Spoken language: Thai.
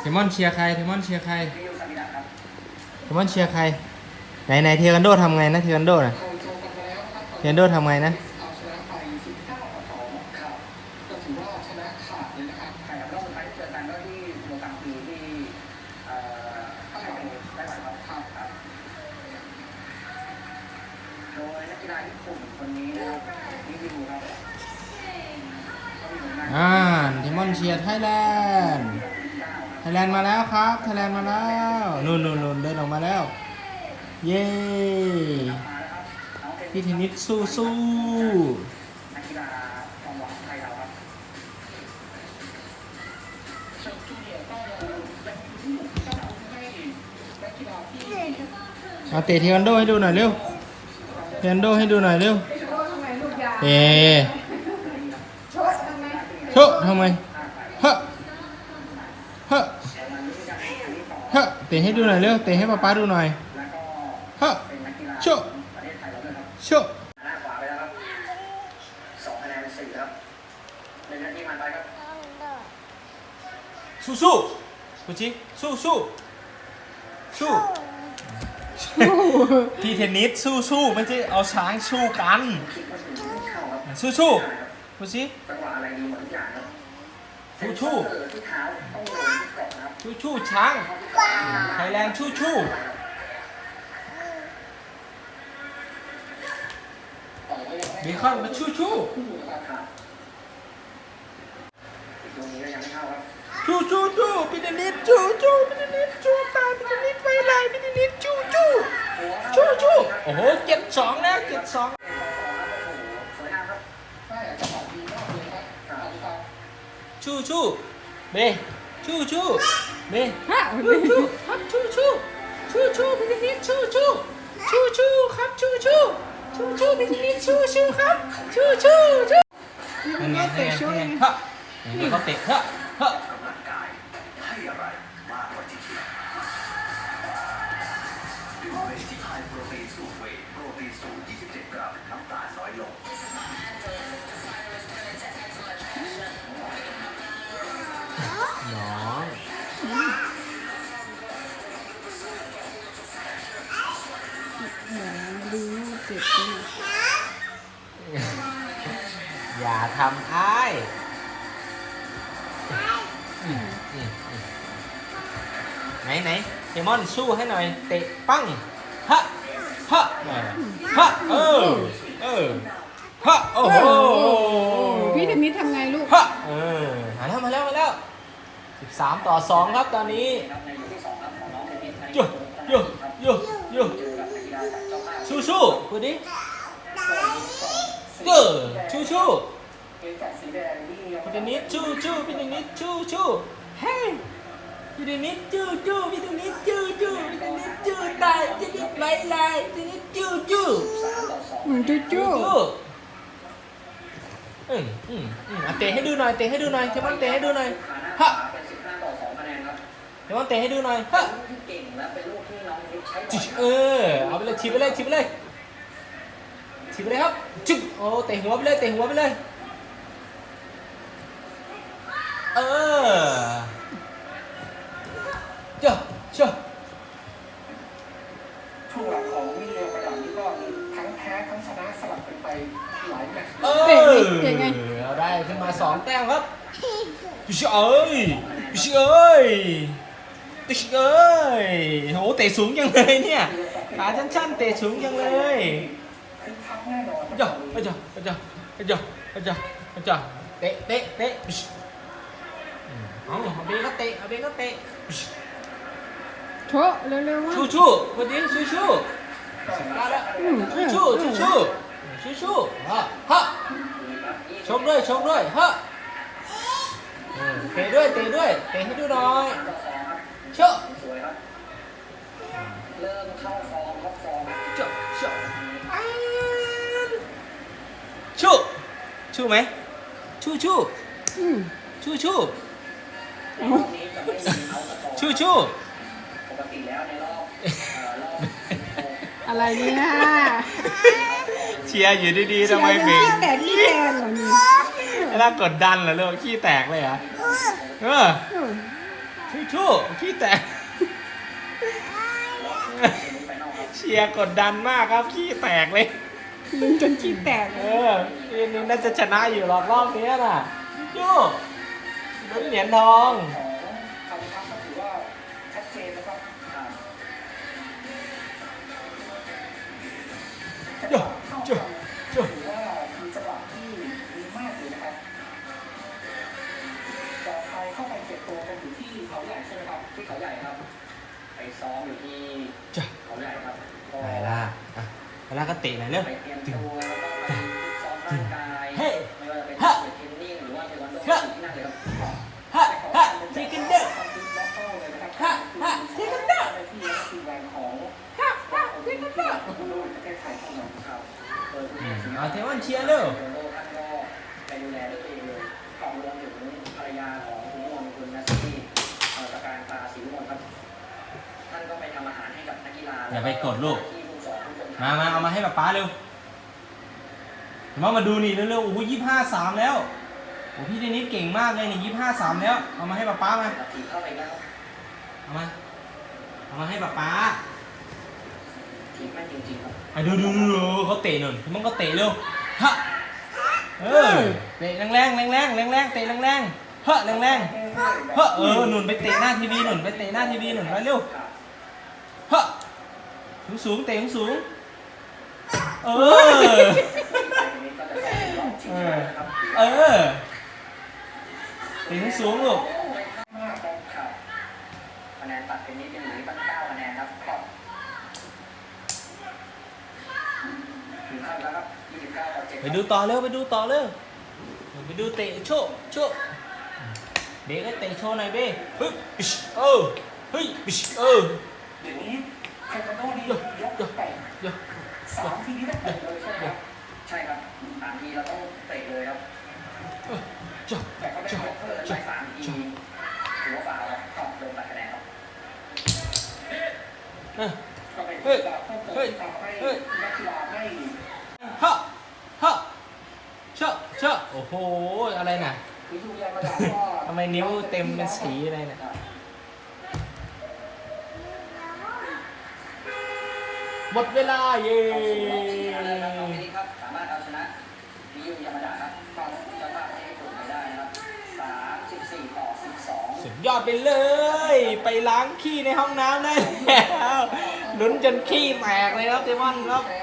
เทมอนเชียร์ใครเทมอนเชียร์ใครเทมอนเชียร์ใคร ไหนไหนเทควันโดทำไงนะเทควันโดนะเทควันโดทำไงนะเอาชนะไป19ต่อ2ครับก็ถือว่าชนะขาดเลยนะครับใช่ครับรอบสุดท้ายที่เจอกันก็ที่โมซัมบิกที่เอ่อไต้หวันไต้หวันครับครับครับโดยนักกีฬาญี่ปุ่นคนนี้นะครับนี่ดูครับก็มีผลงาน อ่าเทมอนเชียร์ไทยแลนด์ ไทยแลนด์มาแล้วครับ ไทยแลนด์มาแล้วนู่นนู่นนู่นเดินออกมาแล้ว เย้ พี่เทนนิสสู้สู้มหวังของไทยเราเชิญจูเนียร์ก็ยังอาเตะเทควันโดให้ดูหน่อยเร็ว เทควันโดให้ดูหน่อยเร็วเอ๊ ไมโชะทำไมเฮ้เฮ้เฮ้เตะให้ดูหน่อยเร็วเตะให้ป๊าป๊าดูหน่อยแล้วก็เฮ้เป็นนักกีฬาโชะประเทศไทยเราด้วยครับโชะหน้าขวาไปแล้วครับสองคะแนนสี่ครับหนึ่งนาทีผ่านไปครับสู้สู้กูจิสู้สู้สู้ที่เทนนิสสู้สู้ไม่ใช่เอาช้างสู้กันคิดว่าถึงไม่เข้าครับสู้สู้ กูจิจังหวะอะไรดีหมดทุกอย่างครับสู้สู้เออที่เท้าต้องโดนที่เกาะนะครับสู้สู้ช้างไทยแลนด์สู้สู้ต่อยก็ยังเบคอนมาสู้สู้ครับอีกตรงนี้ก็ยังไม่เข้าครับสู้สู้สู้พี่เทนนิสสู้สู้พี่เทนนิสสู้ตายพี่เทนนิสไปเลยพี่เทนนิสสู้สู้สู้สู้โอ้โหเจ็ดสองนะเจ็ดสอง สวยงามครับ ได้จังหวะดีมากเลยครับอาจจะสู้สู้เบสู้สู้เบฮะสู้สู้ครับสู้สู้สู้สู้พี่เทนนิสสู้สู้สู้สู้ครับสู้สู้สู้สู้พี่เทนนิสสู้สู้ครับสู้สู้สู้นี่เป็นไงเตะช่วยฮะนี่เขาเตะฮะฮะ อย่าทำอ้ายอืมอืมอืมไหนไหนเดมอนสู้ให้หน่อย เตะปั้งฮะฮะเออฮะเออเออฮะโอ้โหพี่เทนนิสทำไงลูก ฮะเออมาแล้วมาแล้วมาแล้ว13 ต่อ 2 ครับตอนนี้ในยกที่สองครับของน้องเทนนิสโยโยโยโยเจอกับนักกีฬาจากเจ้าภาพสู้สู้พูดดิ เกอสู้สู้เกมจากสีแดงที่ยังพี่เดนิสชู้ชู้พี่เดนิสชู้ชู้เฮ้ยพี่เดนิสชู้ชู้พี่เดนิสชู้ชู้พี่เดนิสชู้ตายพี่เดนิสไม่ลายพี่เดนิสชู้ชู้สามต่อสองอืมจู้จู้ชู้อืมอืมอืมอะเตะให้ดูหน่อยเตะให้ดูหน่อยเทมอนเตะให้ดูหน่อยฮะฮะเป็นสิบห้าต่อสองคะแนนครับเทมอนเตะให้ดูหน่อยฮะลูกที่เก่งและเป็นลูกที่น้องเทนนิสใช้บ่จิอยเออเอาไปเลยฉีบไปเลยฉีบไปเลย ฉีบไปเลยครับจุ๊บโอ้เตะหัวไปเลยเตะหัวไปเลย เออเจ้าเจ้าช่วงหลังของมิเรียประดับนี้ก็มีทั้งแพ้ทั้งชนะสลับกันไปหลายแมตช์เออเอาได้ขึ้นมาสองแต้มครับพี่เอ้ยพี่เอ้ยพี่เอ้ยโหเตะสูงจังเลยเนี่ยขาชั้นๆเตะสูงจังเลยคึกคัก แน่นอนอาจารย์อาจารย์อาจารย์อาจารย์อาจารย์อาจารย์เตะเตะเตะบิชอืมเอาเอาเบก็เตะเอาเบก็เตะบิชโชว์เร็วๆว่าชูชูวันนี้ชูชูสิบเก้าแล้วอืมเอชูอชูชูชูชูชูฮะฮะชกด้วยชกด้วยฮะอืมเตะด้วยเตะด้วยเตะให้ดูหน่อยเชอะสวยครับเริ่มเข้าฟอร์มครับฟอร์ ชูชูไหมชูชูอืมชูชูรอบนี้จะไม่มีเอาสกอร์ชูชูปกติแล้วในรอบเอ่อรอบอะไรเนี่ยเชียร์อยู่ดีๆทำไมเบรกแต่ที่แทนเหรอเนี่ยเวลากดดันเหรอลูกขี้แตกเลยเหรอเออเออชู่ชู่ขี้แตกเชียร์กดดันมากครับขี้แตกเลย ลุ้นจนขี้แตกเออทีมนี้น่าจะชนะอยู่รอบรอบนี้น่ะจู้ลุ้นเหรียญทองของคำพักก็ถือว่าชัดเจนนะครับอ่าจู้จู้จู้ถือว่ามีจังหวะที่ดีมากเลยนะครับแต่ไทยเข้าไปเก็บตัวกันอยู่ที่เขาใหญ่ใช่ไหมครับที่เขาใหญ่ครับไปซ้อมอยู่ที่จ้ะเขาใหญ่ครับก็ไหนล่ะ อะเวลาก็เตะหน่อยเร็วไปเตรียมตัวแล้วก็ไปซ้อมร่างกายเฮ้ไม่ว่าจะเป็นฮะเทรนนิ่งหรือว่าเทควันโดฮะที่นั่นเลยครับฮะฮะทีกันเด้อฮะฮะที่กันเด้อที่ก็คือวันของฮะฮะที่กันเด้อผู้รู้ประเทศไทยของเราครับโดยผู้อืตัดมสินเอาเทวันเชียร์เร็วโดยท่านก็ไปดูแลด้วยตัวเองเลยของรวมถึงภรรยาของคุณมงคุณนัสซี่เอ่อประการตาศรีวิมลครับท่านก็ไปทำอาหารให้กับนักกีฬาอย่าไปกดลูกที่ผู้สอนผู้ช มมามาเอามาให้ป๊าป๊าเร็วมามาดูนี่เร็วๆโอ้โหยี่ห้าสามแล้วโอ้พี่เดนิสเก่งมากเลยนี่ยี่ห้าสามแล้ว เอามาให้ป๊าป๊ามาตัดทีเข้าไปแล้วเอามา เอามาให้ป๊าป๊าทีมแม่นจริงๆครับอะดูดูดูดูเขาเตะหน่อยมันก็เตะเร็วฮะเออเตะแรงแรงแรงแรงแรงแรงเตะแรงแรงเฮ้แรงแรงเฮ้เออหนุนไปเตะหน้าทีวีหนุนไปเตะหน้าทีวีหนุนไปเร็วเฮ้สูงสูงเตะสูงสูง เออ เออ เออเตะสูงลูกคะแนนตัดเป็นนิดนึงหรือตั้งเก้าคะแนนครับครับถึงขั้นแล้วครับ29ต่อ7ไปดูต่อเร็วไปดูต่อเร็วไปดูเตะโชว์โชว์เด็กก็เตะโชว์หน่อยเบ้เฮ้ยปิชเออเฮ้ยปิชเออเดี๋ยวนี้เทควันโดนี่ยกเตะ เดี๋ยว สามทีนี้ต้องเตะเลยใช่ไหมครับใช่ครับสามทีเราต้องเตะเลยครับจ้ะแต่เขาได้ยกเพิ่มไปสามทีถือว่าฟาวครับครับโดนตัดคะแนนครับเออก็เป็นเฮ้ยการเพิ่มเติมเฮ้ยที่ทำให้เฮ้ยนักกีฬาไม่ฮะฮะเชอะเชอะโอ้โหอะไรน่ะวิทูยามาดาก็ทำไมนิ้วเต็มเป็นสีอะไรเนี่ย หมดเวลาเย้ครับทีนี้ครับสามารถเอาชนะวิทูยามาดาครับเข้าเจ้าภาพให้ญี่ปุ่นไปได้นะครับสามสิบสี่ต่อสิบสองสุดยอดไปเลย ไปล้างขี้ในห้องน้ำได้แล้วลุ้นจนขี้แตกเลยครับเจมอนครับแพ้